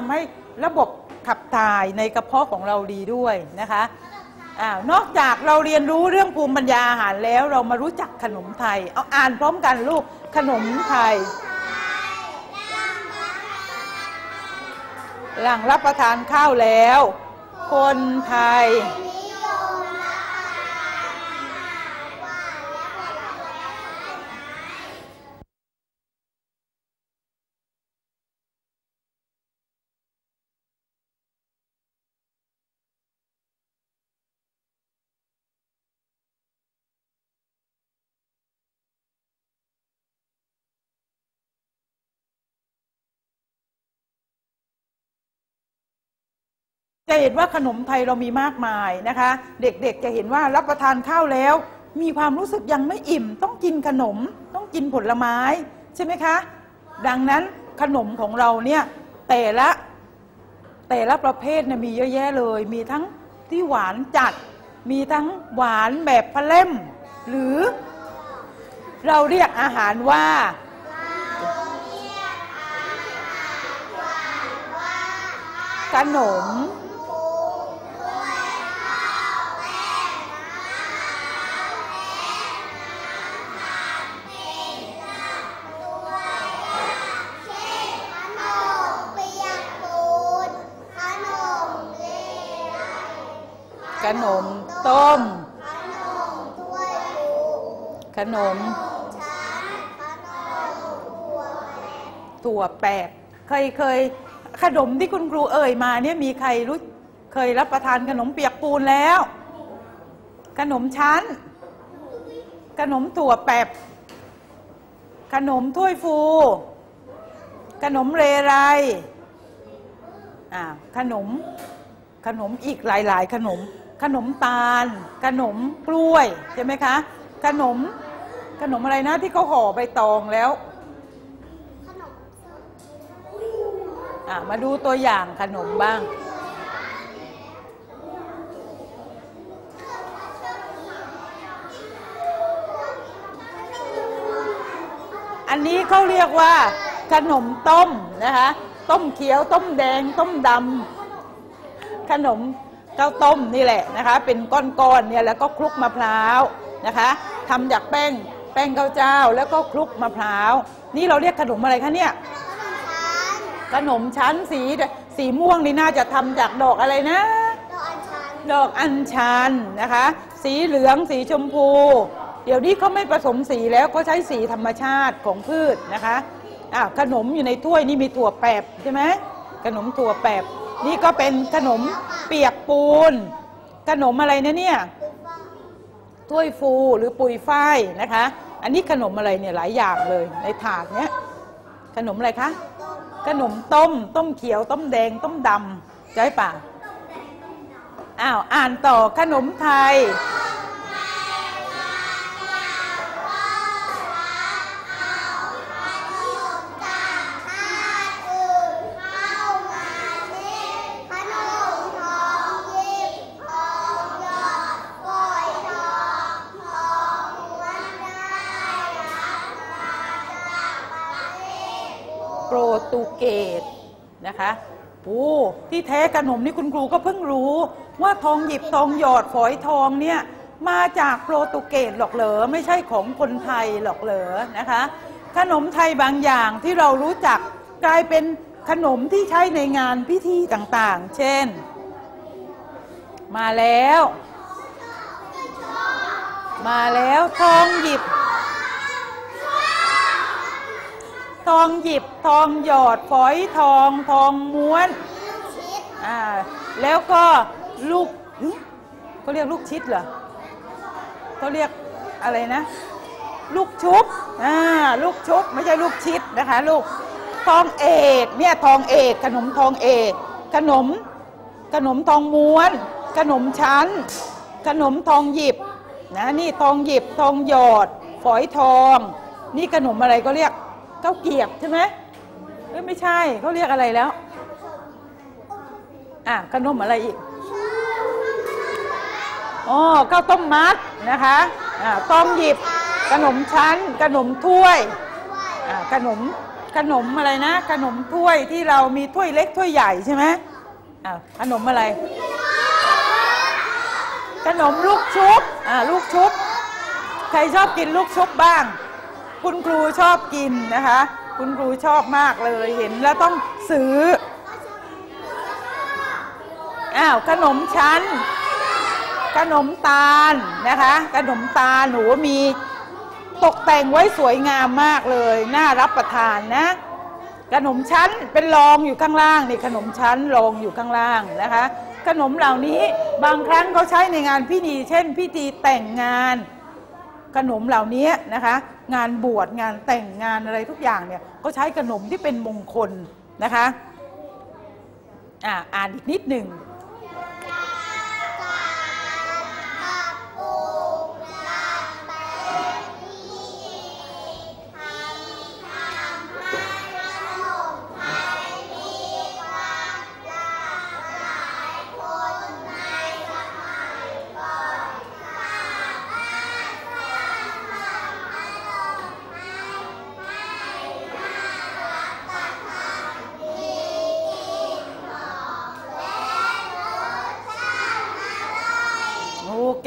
มิ้นช่วยทำให้ระบบขับถ่ายในกระเพาะของเราดีด้วยนะคะอ่านอกจากเราเรียนรู้เรื่องภูมิปัญญาอาหารแล้วเรามารู้จักขนมไทย เอาอ่านพร้อมกันลูกขนมไทย หลังรับประทานข้าวแล้ว คนไทย จะเห็นว่าขนมไทยเรามีมากมายนะคะ เด็กๆจะเห็นว่ารับประทานข้าวแล้ว มีความรู้สึกยังไม่อิ่ม ต้องกินขนม ต้องกินผลไม้ ใช่ไหมคะ ดังนั้นขนมของเราเนี่ยแต่ละแต่ละประเภทเนี่ยมีเยอะแยะเลย มีทั้งที่หวานจัด มีทั้งหวานแบบพะเล่ม หรือเราเรียกอาหารว่าขนม ขนมเปียกปูนขนมเลไร ขน มต้มขนมถ้วยฟูขนมชั้นขนมถั่วแปะถั่วแปะเคยเคยขนมที่คุณครูเอ่ยมาเนี่ยมีใครรู้เคยรับประทานขนมเปียกปูนแล้ว ขนมชั้น ขนมถั่วแปบขนมถ้วยฟู ขนมเรไรอ่าขนมขนมอีกหลาย ๆ ขนม ขนมตาล ขนมกล้วยใช่ไหมคะ ขนมขนมอะไรนะที่เขาห่อใบตองแล้วขนมอะมาดูตัวอย่างขนมบ้าง อันนี้เขาเรียกว่า ขนมต้มนะคะ ต้มเขียว ต้มแดง ต้มดำขนม ข้าวต้มนี่แหละนะคะ เป็นก้อนๆเนี่ยแล้วก็คลุกมะพร้าวนะคะทำจากแป้งแป้งข้าวเจ้าแล้วก็คลุกมะพร้าว นี่เราเรียกขนมอะไรคะเนี่ยขนมชั้นขนมชั้นสีสีม่วงนี่น่าจะทำจากดอกอะไรนะดอกอัญชันดอกอัญชันนะคะ สีเหลืองสีชมพู เดี๋ยวนี้เขาไม่ผสมสีแล้วก็ใช้สีธรรมชาติของพืชนะคะอะขนมอยู่ในถ้วยนี่มีถั่วแปบใช่ไหมขนมถั่วแปบ นี่ก็เป็นขนมเปียกปูน ขนมอะไรนะเนี่ยถ้วยฟูหรือปุยฝ้ายนะคะ อันนี้ขนมอะไรเนี่ยหลายอย่างเลยในถาดเนี้ยขนมอะไรคะ ขนมต้ม ต้มเขียว ต้มแดง ต้มดำใช่ป่ะอ้าวอ่านต่อขนมไทย เกสนะคะโอ้ที่แท้ขนมนี่คุณครูก็เพิ่งรู้ว่าทองหยิบทองหยอดฝอยทองเนี่ยมาจากโปรตุเกสหรอกเหรอไม่ใช่ของคนไทยหรอกเหรอนะคะ ขนมไทยบางอย่างที่เรารู้จักกลายเป็นขนมที่ใช้ในงานพิธีต่างๆ เช่น มาแล้ว มาแล้วทองหยิบ ทองหยิบทองหยอดฝอยทองทองม้วนอ่าแล้วก็ลูกหึเขาเรียกลูกชิดเหรอเขาเรียกอะไรนะ ลูกชุบอ่าลูกชุบไม่ใช่ลูกชิดนะคะลูกทองเอกเนี่ยทองเอกขนมทองเอกขนมขนมทองม้วน ขนมชั้น ขนมทองหยิบนะนี่ทองหยิบทองหยอดฝอยทอง นี่ขนมอะไรก็เรียก ข้าวเกียบใช่ไหมเอ้ยไม่ใช่เขาเรียกอะไรแล้ว อะขนมอะไรอีกอ๋อข้าวต้มมัดนะคะอ่าทองหยิบขนมชั้น ขนมถ้วยอ่าขนมขนมอะไรนะ ขนมถ้วยที่เรามีถ้วยเล็กถ้วยใหญ่ใช่ไหมอ้าขนมอะไร ขนมลูกชุบอ่าลูกชุบใครชอบกินลูกชุบบ้าง คุณครูชอบกินนะคะ คุณครูชอบมากเลยเห็นแล้วต้องซื้อ อ้าวขนมชั้น ขนมตาลนะคะ ขนมตาลหนูมีตกแต่งไว้สวยงามมากเลย น่ารับประทานนะ ขนมชั้นเป็นรองอยู่ข้างล่างนี่ขนมชั้นรองอยู่ข้างล่างนะคะ ขนมเหล่านี้บางครั้งเขาใช้ในงานพิธีเช่น พิธีแต่งงาน ขนมเหล่านี้นะคะ งานบวชงานแต่งงานอะไรทุกอย่างเนี่ยก็ใช้ขนมที่เป็นมงคลนะคะอ่าอ่านอีกนิดหนึ่ง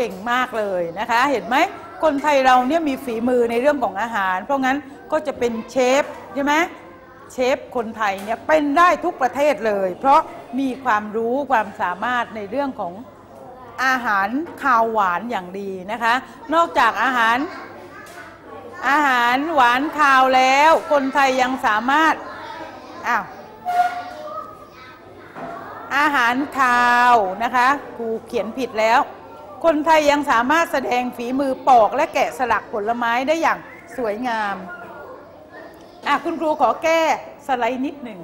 ก่งมากเลยนะคะ เห็นไหมคนไทยเราเนี่ยมีฝีมือในเรื่องของอาหาร เพราะงั้นก็จะเป็นเชฟใช่ไหมเชฟคนไทยเนี่ยเป็นได้ทุกประเทศเลย เพราะมีความรู้ความสามารถในเรื่องของอาหารข้าวหวานอย่างดีนะคะ นอกจากอาหาร อาหารหวานคาวแล้ว คนไทยยังสามารถอ้าวอาหารคาวนะคะครูเขียนผิดแล้ว คนไทยยังสามารถแสดงฝีมือปอกและแกะสลักผลไม้ได้อย่างสวยงาม อะ คุณครูขอแก้สไลด์นิดหนึ่ง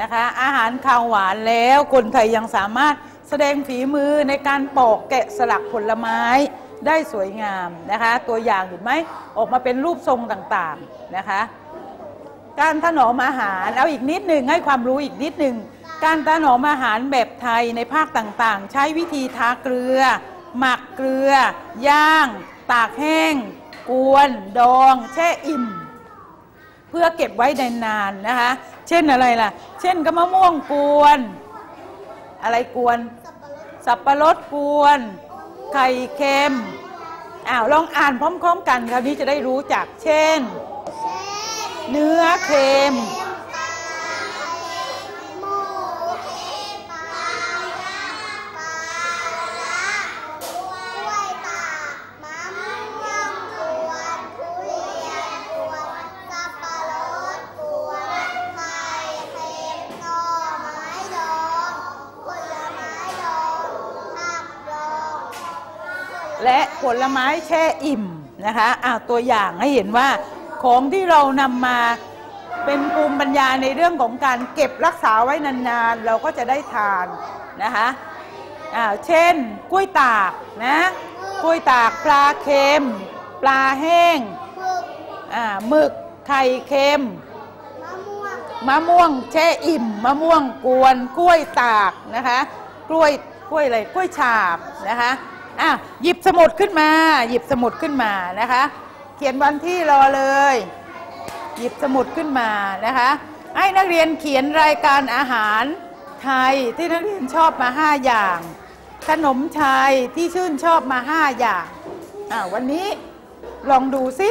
นะคะ อาหารข้าวหวานแล้วคนไทยยังสามารถแสดงฝีมือในการปอกแกะสลักผลไม้ได้สวยงามนะคะ ตัวอย่างเห็นไหมออกมาเป็นรูปทรงต่างๆนะคะ การถนอมอาหารเอาอีกนิดหนึ่งให้ความรู้อีกนิดหนึ่งการถนอมอาหารแบบไทยในภาคต่างๆ ใช้วิธีทาเกลือ หมักเกลือ ย่าง ตากแห้ง กวน ดอง แช่อิ่ม เพื่อเก็บไว้นานนะคะ เช่นอะไรล่ะ เช่นกะมะม่วงกวน อะไรกวน สับปะรดกวน ไข่เค็มอ้าวลองอ่านพร้อม ๆ กันคราวนี้จะได้รู้จัก เช่น เนื้อเค็ม ผลไม้แช่อิ่มนะคะอ้าวตัวอย่างให้เห็นว่าของที่เรานำมาเป็นภูมิปัญญาในเรื่องของการเก็บรักษาไว้นานๆ เราก็จะได้ทานนะคะอ้าวเช่นกล้วยตากนะกล้วยตากปลาเค็ม ปลาแห้งอ่าหมึกไข่เค็มมะม่วงแช่อิ่มมะม่วงกวนกล้วยตากนะคะ กล้วยกล้วยอะไรกล้วยฉาบนะคะ อะหยิบสมุดขึ้นมา หยิบสมุดขึ้นมานะคะ เขียนวันที่รอเลย หยิบสมุดขึ้นมานะคะ ให้นักเรียนเขียนรายการอาหารไทยที่นักเรียนชอบมาห้าอย่าง ขนมไทยที่ชื่นชอบมาห้าอย่างอ่าวันนี้ลองดูสิ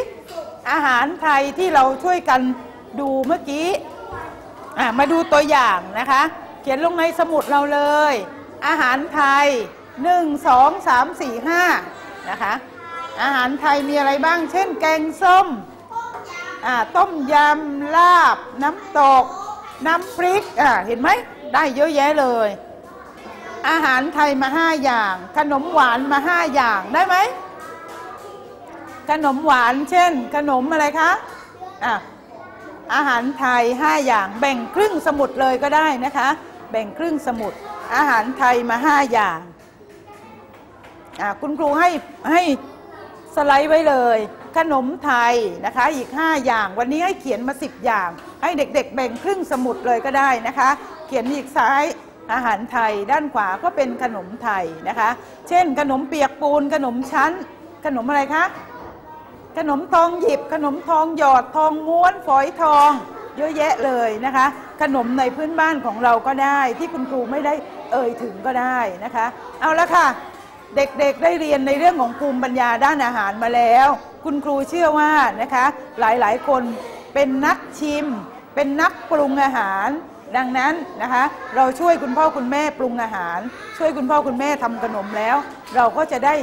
อาหารไทยที่เราช่วยกันดูเมื่อกี้อ่ามาดูตัวอย่างนะคะ เขียนลงในสมุดเราเลย อาหารไทย 1 2 3 4 5นะคะอาหารไทยมีอะไรบ้าง เช่น แกงส้มต้มยำลาบ น้ำตก น้ำพริกอ่าเห็นไหมได้เยอะแยะเลย อาหารไทยมาห้าอย่าง ขนมหวานมาห้าอย่างได้ไหมขนมหวานเช่น ขนมอะไรคะอะอาหารไทย 5 อย่าง แบ่งครึ่งสมุดเลยก็ได้นะคะ แบ่งครึ่งสมุด อาหารไทยมา 5 อย่าง คุณครูให้ให้สไลด์ไว้เลย ขนมไทยนะคะอีก 5 อย่าง วันนี้ให้เขียนมา 10 อย่าง ให้เด็กๆ แบ่งครึ่งสมุดเลยก็ได้นะคะ เขียนอีกซ้ายอาหารไทย ด้านขวาก็เป็นขนมไทยนะคะ เช่น ขนมเปียกปูน ขนมชั้น ขนมอะไรคะ ขนมทองหยิบ ขนมทองหยอดทองม้วนฝอยทอง เยอะแยะเลยนะคะ ขนมในพื้นบ้านของเราก็ได้ ที่คุณครูไม่ได้เอ่ยถึงก็ได้นะคะ เอาละค่ะ เด็กๆได้เรียนในเรื่องของภูมิปัญญาด้านอาหารมาแล้ว คุณครูเชื่อว่านะคะหลายๆ คนเป็นนักชิม เป็นนักปรุงอาหาร ดังนั้นนะคะเราช่วยคุณพ่อคุณแม่ปรุงอาหาร ช่วยคุณพ่อคุณแม่ทำขนมแล้ว เราก็จะได้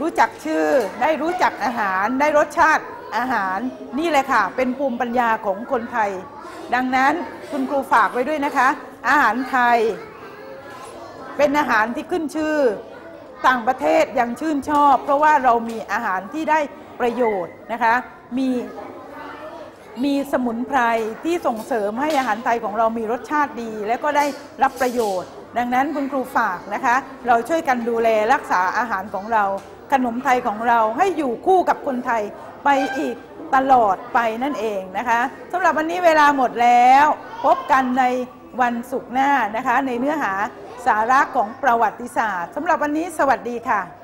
รู้จักชื่อ ได้รู้จักอาหาร ได้รสชาติอาหารนี่แหละค่ะ เป็นภูมิปัญญาของคนไทย ดังนั้นคุณครูฝากไว้ด้วยนะคะ อาหารไทย เป็นอาหารที่ขึ้นชื่อ ต่างประเทศยังชื่นชอบ เพราะว่าเรามีอาหารที่ได้ประโยชน์นะคะ มีมีสมุนไพรที่ส่งเสริมให้อาหารไทยของเรามีรสชาติดี และก็ได้รับประโยชน์ ดังนั้นคุณครูฝากนะคะ เราช่วยกันดูแลรักษาอาหารของเรา ขนมไทยของเราให้อยู่คู่กับคนไทยไปอีกตลอดไปนั่นเองนะคะสำหรับวันนี้เวลาหมดแล้ว พบกันในวันศุกร์หน้านะคะ ในเนื้อหา สาระของประวัติศาสตร์สำหรับวันนี้สวัสดีค่ะ